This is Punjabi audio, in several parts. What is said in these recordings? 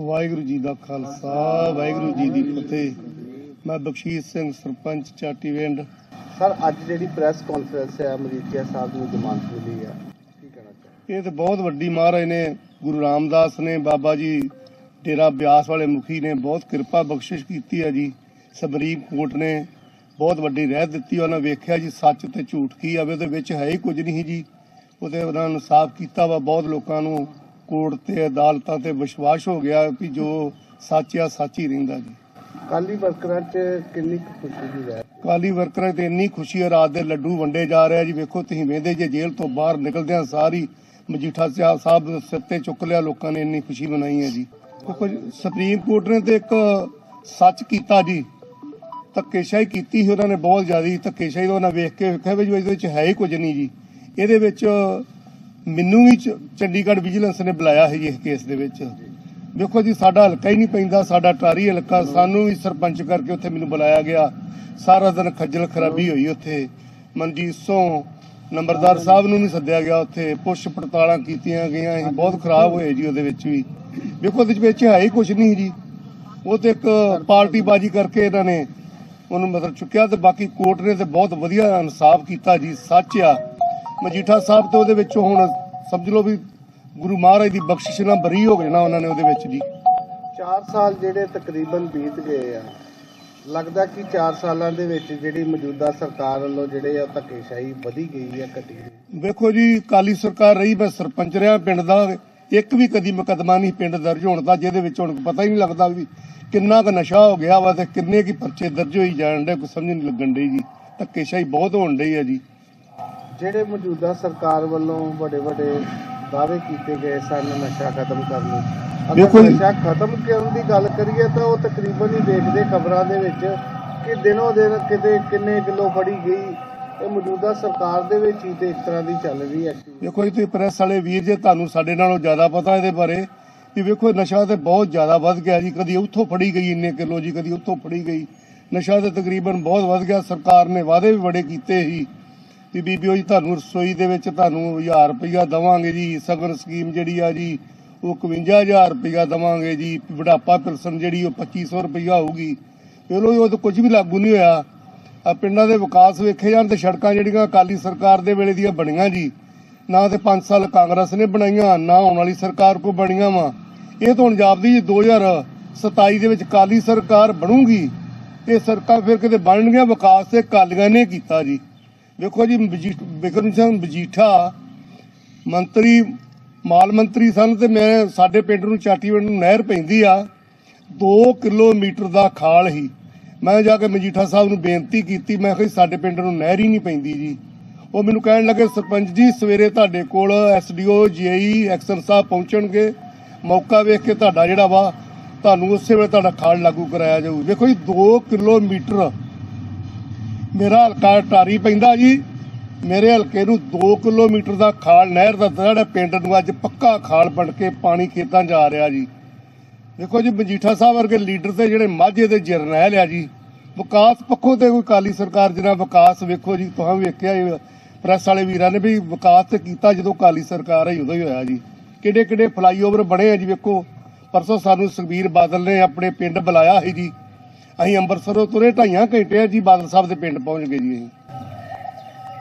ਵਾਹਿਗੁਰੂ ਜੀ ਦਾ ਖਾਲਸਾ ਵਾਹਿਗੁਰੂ ਜੀ ਦੀ ਫਤਿਹ। ਮੈਂ ਬਖਸ਼ੀਸ਼ ਸਿੰਘ ਸਰਪੰਚ ਚਾਟੀਵਿੰਡ ਸਰ ਅੱਜ ਜਿਹੜੀ ਪ੍ਰੈਸ ਕਾਨਫਰੰਸ ਹੈ ਅਮਰੀਕਾ ਸਾਹਿਬ ਨੂੰ ਜ਼ਮਾਨਤ ਮਿਲੀ ਹੈ ਕੀ ਕਹਿਣਾ ਚਾਹੁੰਦੇ ਇਹ ਤੇ ਬਹੁਤ ਵੱਡੀ ਮਹਾਰਾਜ ਨੇ ਗੁਰੂ ਰਾਮਦਾਸ ਨੇ ਬਾਬਾ ਜੀ ਡੇਰਾ ਬਿਆਸ ਵਾਲੇ ਮੁਖੀ ਨੇ ਬਹੁਤ ਕਿਰਪਾ ਬਖਸ਼ਿਸ਼ ਕੀਤੀ ਹੈ ਜੀ। ਸੁਪਰੀਮ ਕੋਰਟ ਨੇ ਬਹੁਤ ਵੱਡੀ ਰਹਿਤ ਦਿੱਤੀ ਉਹਨਾਂ ਵੇਖਿਆ ਜੀ ਸੱਚ ਤੇ ਝੂਠ ਕੀ ਆਵੇ ਉਹਦੇ ਵਿੱਚ ਹੈ ਹੀ ਕੁਝ ਨਹੀਂ ਜੀ। ਉਹਦੇ ਉਹਨਾਂ ਨੂੰ ਸਾਫ਼ ਕੀਤਾ ਵਾ ਬਹੁਤ ਲੋਕਾਂ ਨੂੰ ਕੋਰਟ ਤੇ ਅਦਾਲਤਾਂ ਤੇ ਵਿਸ਼ਵਾਸ ਹੋ ਗਿਆ ਕਿ ਜੋ ਸੱਚ ਆ ਸੱਚ ਹੀ ਰਹਿੰਦਾ ਜੀ। ਕਾਲੀ ਵਰਕਰਾਂ 'ਚ ਕਿੰਨੀ ਖੁਸ਼ੀ ਦੀ ਹੈ ਕਾਲੀ ਵਰਕਰਾਂ ਤੇ ਇੰਨੀ ਖੁਸ਼ੀ ਹੈ ਰਾਤ ਦੇ ਲੱਡੂ ਵੰਡੇ ਜਾ ਰਹੇ ਆ ਜੀ। ਵੇਖੋ ਤੁਸੀਂ ਵੇਂਦੇ ਜੇ ਜੇਲ੍ਹ ਤੋਂ ਬਾਹਰ ਨਿਕਲਦਿਆਂ ਸਾਰੀ ਮਜੀਠਾ ਸਾਹਿਬ ਦੇ ਸਿਰ ਤੇ ਚੁੱਕ ਲਿਆ ਲੋਕਾਂ ਨੇ ਇੰਨੀ ਖੁਸ਼ੀ ਮਨਾਈ ਹੈ ਜੀ। ਜੀ ਸੁਪਰੀਮ ਕੋਰਟ ਨੇ ਤੇ ਇੱਕ ਸੱਚ ਕੀਤਾ ਜੀ। ਧੱਕੇਸ਼ਾਹੀ ਕੀਤੀ ਸੀ ਉਹਨਾਂ ਨੇ ਬਹੁਤ ਜ਼ਿਆਦੀ ਧੱਕੇਸ਼ਾਹੀ ਉਹਨਾਂ ਵੇਖ ਕੇ ਵੇਖਿਆ ਵੀ ਇਹਦੇ ਵਿੱਚ ਹੈ ਹੀ ਕੁਝ ਨਹੀਂ ਜੀ। ਇਹਦੇ ਵਿੱਚ ਮੈਨੂੰ ਵੀ ਚ- ਚੰਡੀਗੜ੍ਹ ਵਿਜੀਲੈਂਸ ਨੇ ਬੁਲਾਇਆ ਹੈ ਇਸ ਕੇਸ ਦੇ ਵਿੱਚ। ਵੇਖੋ ਜੀ, ਸਾਡਾ ਹਲਕਾ ਹੀ ਨਹੀਂ ਪੈਂਦਾ, ਸਾਡਾ ਟਾਰੀ ਹਲਕਾ, ਸਾਨੂੰ ਵੀ ਸਰਪੰਚ ਕਰਕੇ ਉੱਥੇ ਮੈਨੂੰ ਬੁਲਾਇਆ ਗਿਆ। ਸਾਰਾ ਦਿਨ ਖੱਜਲ ਖਰਾਬੀ ਹੋਈ ਉੱਥੇ। ਮਨਜੀਤ ਸੋਂ ਨੰਬਰਦਾਰ ਸਾਹਿਬ ਨੂੰ ਵੀ ਸੱਦਿਆ ਗਿਆ ਉੱਥੇ। ਪੁੱਛ ਪੜਤਾਲਾਂ ਕੀਤੀਆਂ ਗਈਆਂ, ਇਹ ਬਹੁਤ ਖਰਾਬ ਹੋਏ ਜੀ ਉਹਦੇ ਵਿੱਚ ਵੀ। ਵੇਖੋ ਉਹਦੇ ਵਿੱਚ ਹੈ ਹੀ ਕੁਝ ਨਹੀਂ ਜੀ। ਉਹ ਤੇ ਇੱਕ ਪਾਰਟੀ ਬਾਜੀ ਕਰਕੇ ਇਹਨਾਂ ਨੇ ਉਹਨੂੰ ਮਤਲਬ ਚੁੱਕਿਆ ਤੇ ਬਾਕੀ ਕੋਰਟ ਨੇ ਤੇ ਬਹੁਤ ਵਧੀਆ ਇਨਸਾਫ ਕੀਤਾ ਜੀ, ਸੱਚ ਆ। ਮਜੀਠਾ ਸਾਹਿਬ ਤੇ ਉਹਦੇ ਵਿੱਚ ਹੁਣ ਸਮਝ ਲਓ ਵੀ ਗੁਰੂ ਮਹਾਰਾਜ ਦੀ ਬਖਸ਼ਿਸ਼ ਨਾਲ ਬਰੀ ਹੋ ਗਏ ਨਾ ਉਹਨਾਂ ਨੇ ਉਹਦੇ ਵਿੱਚ ਜੀ। 4 ਸਾਲ ਜਿਹੜੇ ਤਕਰੀਬਨ ਬੀਤ ਗਏ ਆ ਲੱਗਦਾ ਕਿ 4 ਸਾਲਾਂ ਦੇ ਵਿੱਚ ਜਿਹੜੀ ਮੌਜੂਦਾ ਸਰਕਾਰ ਵੱਲੋਂ ਜਿਹੜੇ ਆ ਧੱਕੇਸ਼ਾਹੀ ਵਧੀ ਗਈ ਹੈ ਘਟੀ ਵੇਖੋ ਜੀ ਕਾਲੀ ਸਰਕਾਰ ਰਹੀ ਮੈਂ ਸਰਪੰਚ ਰਿਹਾ ਪਿੰਡ ਦਾ ਇੱਕ ਵੀ ਕਦੀ ਮੁਕੱਦਮਾ ਨਹੀਂ ਪਿੰਡ ਦਰਜ ਹੋਣ ਦਾ ਜਿਹਦੇ ਵਿੱਚ ਹੁਣ ਪਤਾ ਹੀ ਨਹੀਂ ਲੱਗਦਾ ਵੀ ਕਿੰਨਾ ਕੁ ਨਸ਼ਾ ਹੋ ਗਿਆ ਵਾ ਤੇ ਕਿੰਨੇ ਕੀ ਪਰਚੇ ਦਰਜ ਹੋਈ ਜਾਣ ਦੇ ਕੋਈ ਸਮਝ ਨਹੀਂ ਲੱਗਣ ਡਈ ਜੀ। ਧੱਕੇਸ਼ਾਹੀ ਬਹੁਤ ਹੋਣ ਡਈ ਆ ਜੀ। ਜਿਹੜੇ ਮੌਜੂਦਾ ਸਰਕਾਰ ਵੱਲੋਂ ਵੱਡੇ ਵੱਡੇ ਦਾਅਵੇ ਕੀਤੇ ਗਏ ਸਨ ਨਸ਼ਾ ਖਤਮ ਕਰਨ ਨੂੰ ਜੀ- ਨਸ਼ਾ ਖਤਮ ਕਰਨ ਦੀ ਗੱਲ ਕਰੀਏ ਤਾਂ ਉਹ ਤਕਰੀਬਨ ਹੀ ਦੇਖਦੇ ਖਬਰਾਂ ਦੇ ਵਿੱਚ ਕਿ ਦਿਨੋਂ ਦਿਨ ਕਿਤੇ ਕਿੰਨੇ ਕਿਲੋ ਫੜੀ ਗਈ ਇਹ ਮੌਜੂਦਾ ਸਰਕਾਰ ਦੇ ਵਿੱਚ ਹੀ ਤੇ ਇਸ ਤਰ੍ਹਾਂ ਦੀ ਚੱਲ ਰਹੀ ਹੈ। ਦੇਖੋ ਜੀ ਤੁਸੀਂ ਪ੍ਰੈਸ ਵਾਲੇ ਵੀਰ ਜੇ ਤੁਹਾਨੂੰ ਸਾਡੇ ਨਾਲੋਂ ਜ਼ਿਆਦਾ ਪਤਾ ਇਹਦੇ ਬਾਰੇ ਵੀ ਵੇਖੋ ਨਸ਼ਾ ਤੇ ਬਹੁਤ ਜ਼ਿਆਦਾ ਵੱਧ ਗਿਆ ਜੀ ਕਦੀ ਉੱਥੋਂ ਫੜੀ ਗਈ ਇੰਨੇ ਕਿਲੋ ਜੀ ਕਦੀ ਉੱਥੋਂ ਫੜੀ ਗਈ। ਨਸ਼ਾ ਤੇ ਤਕਰੀਬਨ ਬਹੁਤ ਵੱਧ ਗਿਆ ਸਰਕਾਰ ਨੇ ਵਾਅਦੇ ਵੀ ਬੜੇ ਕੀਤੇ ਸੀ। ਵੀ ਬੀਬੀਓ ਜੀ, ਤੁਹਾਨੂੰ ਰਸੋਈ ਦੇ ਵਿੱਚ ਤੁਹਾਨੂੰ 1000 ਰੁਪਇਆ ਦਵਾਂਗੇ ਜੀ, ਸਗਨ ਸਕੀਮ ਜਿਹੜੀ ਆ ਜੀ, ਉਹ 51000 ਰੁਪਇਆ ਦਵਾਂਗੇ ਜੀ, ਬੁਢਾਪਾ ਪੈਨਸ਼ਨ ਜਿਹੜੀ, ਉਹ 2500 ਰੁਪਇਆ ਹੋਊਗੀ। ਚਲੋ ਉਹ ਤਾਂ ਕੁਝ ਵੀ ਲਾਗੂ ਨਹੀਂ ਹੋਇਆ। ਆ ਪਿੰਡਾਂ ਦੇ ਵਿਕਾਸ ਵੇਖੇ ਜਾਣ ਤੇ ਸੜਕਾਂ ਜਿਹੜੀਆਂ ਅਕਾਲੀ ਸਰਕਾਰ ਦੇ ਵੇਲੇ ਦੀਆਂ ਬਣੀਆਂ ਜੀ, ਨਾ ਤੇ 5 ਸਾਲ ਕਾਂਗਰਸ ਨੇ ਬਣਾਈਆਂ, ਨਾ ਆਉਣ ਵਾਲੀ ਸਰਕਾਰ ਕੋ ਬਣੀਆਂ ਵਾ। ਇਹ ਤਾਂ ਹੁਣ ਜਾਪਦੀ ਜੀ 2027 ਦੇ ਵਿੱਚ ਕਾਲੀ ਸਰਕਾਰ ਬਣੂਗੀ, ਤੇ ਸਰਕਾਰ ਫਿਰ ਕਿਤੇ ਬਣਨਗੀਆਂ ਵਿਕਾਸ ਤੇ ਕਾਲੀਆਂ ਨੇ ਕੀਤਾ ਜੀ। ਵੇਖੋ ਜੀ ਮਜੀ- ਬਿਕਰਮ ਸਿੰਘ ਮਜੀਠਾ ਮੰਤਰੀ, ਮਾਲ ਮੰਤਰੀ ਸਨ ਤੇ ਮੈਂ ਸਾਡੇ ਪਿੰਡ ਨੂੰ ਚਾਟੀਵਿੰਡ ਨੂੰ ਨਹਿਰ ਪੈਂਦੀ ਆ 2 ਕਿਲੋਮੀਟਰ ਦਾ ਖਾਲ ਹੀ। ਮੈਂ ਜਾ ਕੇ ਮਜੀਠਾ ਸਾਹਿਬ ਨੂੰ ਬੇਨਤੀ ਕੀਤੀ, ਮੈਂ ਕਿਹਾ ਸਾਡੇ ਪਿੰਡ ਨੂੰ ਨਹਿਰ ਹੀ ਨਹੀਂ ਪੈਂਦੀ ਜੀ। ਉਹ ਮੈਨੂੰ ਕਹਿਣ ਲੱਗੇ, ਸਰਪੰਚ ਜੀ, ਸਵੇਰੇ ਤੁਹਾਡੇ ਕੋਲ ਐਸਡੀਓ ਜੀਆਈ ਐਕਸ਼ਨ ਸਾਹਿਬ ਪਹੁੰਚਣਗੇ। ਮੌਕਾ ਵੇਖ ਕੇ ਤੁਹਾਡਾ ਜਿਹੜਾ ਵਾ, ਤੁਹਾਨੂੰ ਉਸੇ ਵੇਲੇ ਤੁਹਾਡਾ ਖਾਲ ਲਾਗੂ ਕਰਾਇਆ ਜਾਊ। ਵੇਖੋ ਜੀ 2 ਕਿਲੋਮੀਟਰ ਮੇਰਾ ਹਲਕਾ ਟਾਰੀ ਪੈਂਦਾ ਜੀ। ਮੇਰੇ ਹਲਕੇ ਨੂੰ 2 ਕਿਲੋਮੀਟਰ ਦਾ ਖਾਲ ਨਹਿਰ ਦਾ ਜਿਹੜਾ ਪਿੰਡ ਨੂੰ ਅੱਜ ਪੱਕਾ ਖਾਲ ਬਣ ਕੇ ਪਾਣੀ ਖੇਤਾਂ ਜਾ ਰਿਹਾ ਜੀ। ਦੇਖੋ ਜੀ, ਮਜੀਠਾ ਸਾਹਿਬ ਵਰਗੇ ਲੀਡਰ ਤੇ ਜਿਹੜੇ ਮਾਝੇ ਦੇ ਜਰਨੈਲ ਆ ਜੀ। ਵਿਕਾਸ ਪੱਖੋਂ ਤੇ ਕੋਈ ਕਾਲੀ ਸਰਕਾਰ ਜਿਹੜਾ ਵਿਕਾਸ ਵੇਖੋ ਜੀ, ਤੁਸੀਂ ਵੇਖਿਆ ਪ੍ਰੈਸ ਵਾਲੇ ਵੀਰਾਂ ਨੇ ਵੀ ਵਿਕਾਸ ਤੇ ਕੀਤਾ ਜਦੋਂ ਕਾਲੀ ਸਰਕਾਰ ਆਈ ਉਦੋਂ ਹੀ ਹੋਇਆ ਜੀ। ਕਿਹੜੇ ਕਿਹੜੇ ਫਲਾਈਓਵਰ ਬਣੇ ਆ ਜੀ ਵੇਖੋ। ਪਰਸੋਂ ਸਾਨੂੰ ਸੁਖਬੀਰ ਬਾਦਲ ਨੇ ਆਪਣੇ ਪਿੰਡ ਬੁਲਾਇਆ ਸੀ ਜੀ। ਅਸੀਂ ਅੰਮ੍ਰਿਤਸਰੋਂ ਤੁਰੇ ਢਾਈਆਂ ਘੰਟੇ ਜੀ ਬਾਦਲ ਸਾਹਿਬ ਦੇ ਪਿੰਡ ਪਹੁੰਚ ਗਏ ਜੀ ਅਸੀਂ।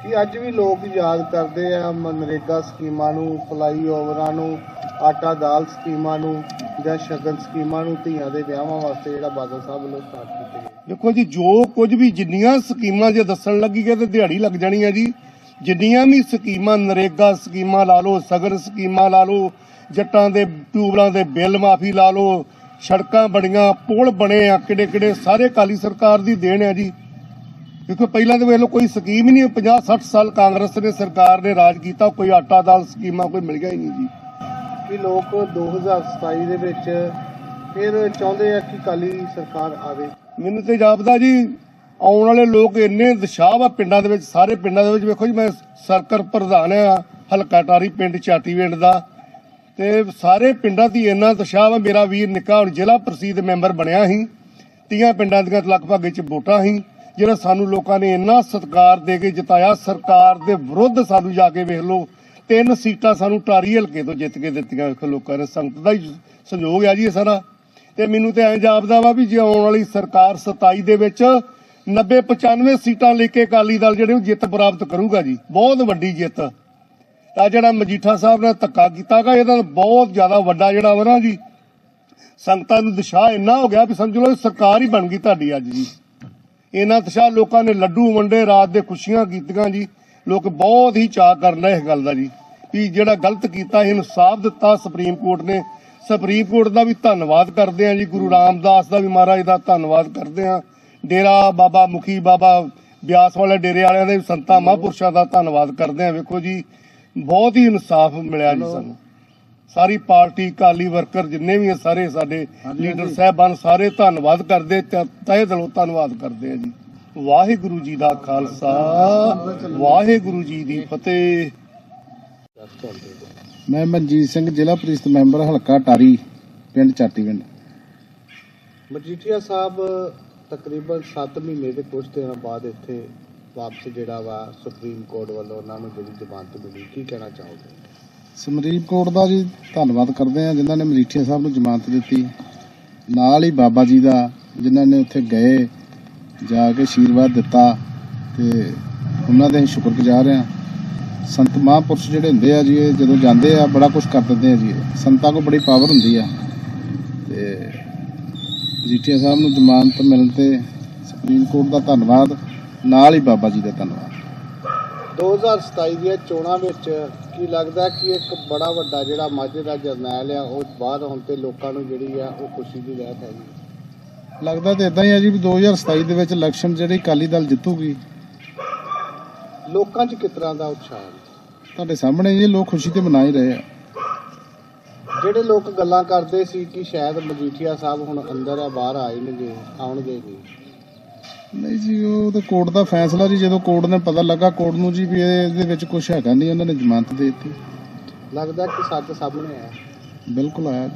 ਕਿ ਅੱਜ ਵੀ ਲੋਕ ਯਾਦ ਕਰਦੇ ਆ ਮਨਰੇਗਾ ਸਕੀਮਾਂ ਨੂੰ ਫਲਾਈਓਵਰਾਂ ਨੂੰ ਆਟਾ ਦਾਲ ਸਕੀਮਾਂ ਨੂੰ ਜਾਂ ਸ਼ਗਨ ਸਕੀਮਾਂ ਨੂੰ ਧੀਆਂ ਦੇ ਵਿਆਹਾਂ ਵਾਸਤੇ ਜਿਹੜਾ ਬਾਦਲ ਸਾਹਿਬ ਵੱਲੋਂ ਸਟਾਰਟ ਕੀਤੇ ਗਏ? ਦੇਖੋ ਜੀ ਜੋ ਕੁਝ ਵੀ ਜਿੰਨੀਆਂ ਸਕੀਮਾਂ ਜੇ ਦੱਸਣ ਲੱਗੀ ਗਏ ਤੇ ਦਿਹਾੜੀ ਲੱਗ ਜਾਣੀ ਆ ਜੀ। ਜਿੰਨੀਆਂ ਵੀ ਸਕੀਮਾਂ ਨਰੇਗਾ ਸਕੀਮਾਂ ਲਾ ਲਓ ਸਗਰ ਸਕੀਮਾਂ ਲਾ ਲਓ ਜੱਟਾਂ ਦੇ ਟਿਊਬਲਾਂ ਦੇ ਬਿੱਲ ਮਾਫੀ ਲਾ ਲਓ ਸੜਕਾਂ ਬਣੀਆਂ ਪੁਲ ਬਣੇ ਆ ਕਿਹੜੇ ਕਿਹੜੇ ਸਾਰੇ ਕਾਲੀ ਸਰਕਾਰ ਦੀ ਦੇਣ ਆ ਜੀ। ਦੇਖੋ ਪਹਿਲਾਂ ਤਾਂ ਵੇਖ ਲਓ ਕੋਈ ਸਕੀਮ ਹੀ ਨਹੀਂ 50 60 ਸਾਲ ਕਾਂਗਰਸ ਨੇ ਸਰਕਾਰ ਨੇ ਰਾਜ ਕੀਤਾ ਕੋਈ ਆਟਾ ਦਾਲ ਸਕੀਮਾਂ ਕੋਈ ਮਿਲਿਆ ਹੀ ਨਹੀਂ ਜੀ। ਕਿ ਲੋਕ 2027 ਦੇ ਵਿੱਚ ਫਿਰ ਚਾਹੁੰਦੇ ਆ ਕਿ ਕਾਲੀ ਸਰਕਾਰ ਆਵੇ। ਮੈਨੂੰ ਤੇ ਜਾਪਦਾ ਜੀ ਆਉਣ ਵਾਲੇ ਲੋਕ ਇੰਨੇ ਦਸ਼ਾਹ ਵਾ ਪਿੰਡਾਂ ਦੇ ਵਿੱਚ ਸਾਰੇ ਪਿੰਡਾਂ ਦੇ ਵਿੱਚ। ਵੇਖੋ ਜੀ ਮੈਂ ਸਰਕਲ ਪ੍ਰਧਾਨ ਆ ਹਲਕਾ ਟਾਰੀ ਪਿੰਡ ਚਾਟੀਵਿੰਡ ਦਾ। ਤੇ ਸਾਰੇ ਪਿੰਡਾਂ ਦੀ ਇੰਨਾ ਦਸ਼ਾਹ ਵਾ, ਮੇਰਾ ਵੀਰ ਨਿੱਕਾ ਹੁਣ ਜ਼ਿਲ੍ਹਾ ਪ੍ਰਸੀਦ ਮੈਂਬਰ ਬਣਿਆ ਸੀ। ਤੀਆਂ ਪਿੰਡਾਂ ਦੀਆਂ ਲਗਭਗ ਵਿੱਚ ਵੋਟਾਂ ਸੀ। ਜਿਹੜਾ ਸਾਨੂੰ ਲੋਕਾਂ ਨੇ ਇੰਨਾ ਸਤਿਕਾਰ ਦੇ ਕੇ ਜਿਤਾਇਆ, ਸਰਕਾਰ ਦੇ ਵਿਰੁੱਧ ਸਾਨੂੰ ਜਾ ਕੇ ਵੇਖ ਲਓ, ਤਿੰਨ ਸੀਟਾਂ ਸਾਨੂੰ ਟਾਰੀ ਹਲਕੇ ਤੋਂ ਜਿੱਤ ਕੇ ਦਿੱਤੀਆਂ ਲੋਕਾਂ ਨੇ। ਸੰਗਤ ਦਾ ਹੀ ਸੰਯੋਗ ਆ ਜੀ ਇਹ ਸਾਰਾ। ਤੇ ਮੈਨੂੰ ਤੇ ਐਂ ਜਾਪਦਾ ਵਾ ਵੀ ਜੇ ਆਉਣ ਵਾਲੀ ਸਰਕਾਰ 27 ਦੇ ਵਿੱਚ 90 95 ਸੀਟਾਂ ਲੈ ਕੇ ਅਕਾਲੀ ਦਲ ਜਿਹੜੇ ਜਿੱਤ ਪ੍ਰਾਪਤ ਕਰੂਗਾ ਜੀ। ਬਹੁਤ ਵੱਡੀ ਜਿੱਤ। ਆ ਜਿਹੜਾ ਮਜੀਠਾ ਸਾਹਿਬ ਨੇ ਧੱਕਾ ਕੀਤਾਗਾ ਇਹਦਾ ਬਹੁਤ ਜ਼ਿਆਦਾ ਵੱਡਾ ਜਿਹੜਾ ਵਾ ਨਾ ਜੀ, ਸੰਗਤਾਂ ਨੂੰ ਦਿਸ਼ਾ ਇੰਨਾ ਹੋ ਗਿਆ ਵੀ ਸਮਝ ਲਓ ਸਰਕਾਰ ਹੀ ਬਣ ਗਈ ਤੁਹਾਡੀ ਅੱਜ ਜੀ। ਇਹਨਾਂ ਦਿਸ਼ਾ ਲੋਕਾਂ ਨੇ ਲੱਡੂ ਵੰਡੇ, ਰਾਤ ਦੇ ਖੁਸ਼ੀਆਂ ਕੀਤੀਆਂ ਜੀ। ਲੋਕ ਬਹੁਤ ਹੀ ਚਾਅ ਕਰਨ ਇਸ ਗੱਲ ਦਾ ਜੀ, ਵੀ ਜਿਹੜਾ ਗਲਤ ਕੀਤਾ ਸੀ, ਇਨਸਾਫ ਦਿੱਤਾ ਸੁਪਰੀਮ ਕੋਰਟ ਨੇ। ਸੁਪਰੀਮ ਕੋਰਟ ਦਾ ਵੀ ਧੰਨਵਾਦ ਕਰਦੇ ਆ ਜੀ, ਗੁਰੂ ਰਾਮਦਾਸ ਦਾ ਵੀ ਮਹਾਰਾਜ ਦਾ ਧੰਨਵਾਦ ਕਰਦੇ ਆ ਡੇਰਾ ਬਾਬਾ ਮੁਖੀ ਬਾਬਾ ਬਿਆਸ ਵਾਲੇ ਡੇਰੇ ਵਾਲਿਆਂ ਦੇ ਸੰਤਾਂ ਮਹਾਂਪੁਰਸ਼ਾਂ ਦਾ ਧੰਨਵਾਦ ਕਰਦੇ ਆ ਵੇਖੋ ਜੀ ਬਹੁਤ ਹੀ ਇਨਸਾਫ ਮਿਲਿਆ ਜੀ ਸਾਨੂੰ। ਸਾਰੀ ਪਾਰਟੀ ਕਾਲੀ ਵਰਕਰ ਜਿੰਨੇ ਵੀ ਆ ਸਾਰੇ ਸਾਡੇ ਲੀਡਰ ਸਾਹਿਬਾਨ ਸਾਰੇ ਧੰਨਵਾਦ ਕਰਦੇ ਤੇ ਤਹਿ ਦਿਲੋਂ ਧੰਨਵਾਦ ਕਰਦੇ ਆ ਜੀ। ਵਾਹਿਗੁਰੂ ਜੀ ਦਾ ਖਾਲਸਾ ਵਾਹਿਗੁਰੂ ਜੀ ਦੀ ਫਤਿਹ। ਮੈਂ ਮਨਜੀਤ ਸਿੰਘ ਜ਼ਿਲ੍ਹਾ ਪ੍ਰੀਸ਼ਦ ਮੈਂਬਰ ਹਲਕਾ ਟਾਰੀ ਪਿੰਡ ਚਾਟੀਵਿੰਡ ਮਜੀਠੀਆ ਸਾਹਿਬ ਤਕਰੀਬਨ 7 ਮਹੀਨੇ ਦੇ ਕੁਝ ਦਿਨਾਂ ਬਾਅਦ ਇੱਥੇ ਵਾਪਸ ਜਿਹੜਾ ਵਾ ਸੁਪਰੀਮ ਕੋਰਟ ਵੱਲੋਂ ਉਹਨਾਂ ਨੂੰ ਜਿਹੜੀ ਜ਼ਮਾਨਤ ਮਿਲੀ, ਕੀ ਕਹਿਣਾ ਚਾਹੋਗੇ? ਸਮਰੀਪ ਕੋਟ ਦਾ ਜੀ ਧੰਨਵਾਦ ਕਰਦੇ ਆ ਜਿਨ੍ਹਾਂ ਨੇ ਮਜੀਠੀਆ ਸਾਹਿਬ ਨੂੰ ਜ਼ਮਾਨਤ ਦਿੱਤੀ। ਨਾਲ ਹੀ ਬਾਬਾ ਜੀ ਦਾ, ਜਿਨ੍ਹਾਂ ਨੇ ਉੱਥੇ ਗਏ, ਜਾ ਕੇ ਆਸ਼ੀਰਵਾਦ ਦਿੱਤਾ ਤੇ ਉਹਨਾਂ ਦੇ ਅਸੀਂ ਸ਼ੁਕਰਗੁਜ਼ਾਰ ਆ ਸੰਤ ਮਹਾਂਪੁਰਸ਼ ਜਿਹੜੇ ਹੁੰਦੇ ਆ ਜੀ, ਇਹ ਜਦੋਂ ਜਾਂਦੇ ਆ, ਬੜਾ ਕੁਝ ਕਰ ਦਿੰਦੇ ਆ ਜੀ। ਸੰਤਾਂ ਕੋਲ ਬੜੀ ਪਾਵਰ ਹੁੰਦੀ ਆ। ਤੇ ਮਜੀਠੀਆ ਸਾਹਿਬ ਨੂੰ ਜ਼ਮਾਨਤ ਮਿਲਣ ਤੇ ਸੁਪਰੀਮ ਕੋਰਟ ਦਾ ਧੰਨਵਾਦ। ਨਾਲ ਹੀ ਬਾਬਾ ਜੀ ਦਾ ਧੰਨਵਾਦ। 2027 ਦੀਆਂ ਚੋਣਾਂ ਵਿੱਚ ਕੀ ਲੱਗਦਾ ਕਿ ਇੱਕ ਬੜਾ ਵੱਡਾ ਜਿਹੜਾ ਮਾਝੇ ਦਾ ਜਰਨੈਲ ਆ ਉਹ ਬਾਹਰ ਹੁਣ ਤੇ ਲੋਕਾਂ ਨੂੰ ਜਿਹੜੀ ਆ ਉਹ ਖੁਸ਼ੀ ਦੀ ਲਹਿਰ ਹੈਗੀ ਲੱਗਦਾ ਤੇ ਇਦਾਂ ਹੀ ਆ ਜੀ ਵੀ 2027 ਦੇ ਵਿੱਚ ਇਲੈਕਸ਼ਨ ਜਿਹੜੀ ਅਕਾਲੀ ਦਲ ਜਿੱਤੂਗੀ। ਲੋਕਾਂ 'ਚ ਕਿਸ ਤਰ੍ਹਾਂ ਦਾ ਉਤਸ਼ਾਹ ਹੈ? ਤੁਹਾਡੇ ਸਾਹਮਣੇ ਜੀ ਲੋਕ ਖੁਸ਼ੀ ਤੇ ਮਨਾ ਹੀ ਰਹੇ ਆ। ਜਿਹੜੇ ਲੋਕ ਗੱਲਾਂ ਕਰਦੇ ਸੀ ਕਿ ਸ਼ਾਇਦ ਮਜੀਠੀਆ ਸਾਹਿਬ ਹੁਣ ਅੰਦਰ ਆ ਬਾਹਰ ਆਣਗੇ ਆਉਣਗੇ ਨਹੀਂ ਨਹੀਂ ਜੀ ਉਹ ਤੇ ਕੋਰਟ ਦਾ ਫੈਸਲਾ ਜੀ ਜਦੋਂ ਕੋਰਟ ਨੇ ਪਤਾ ਲੱਗਾ ਕੋਰਟ ਨੂੰ ਜੀ ਵੀ ਇਹ- ਇਹਦੇ ਵਿੱਚ ਕੁਝ ਹੈਗਾ ਨਹੀਂ ਉਹਨਾਂ ਨੇ ਜ਼ਮਾਨਤ ਦੇ ਦਿੱਤੀ ਲੱਗਦਾ ਕਿ ਸੱਚ ਸਾਹਮਣੇ ਆ ਬਿਲਕੁਲ ਆਇਆ।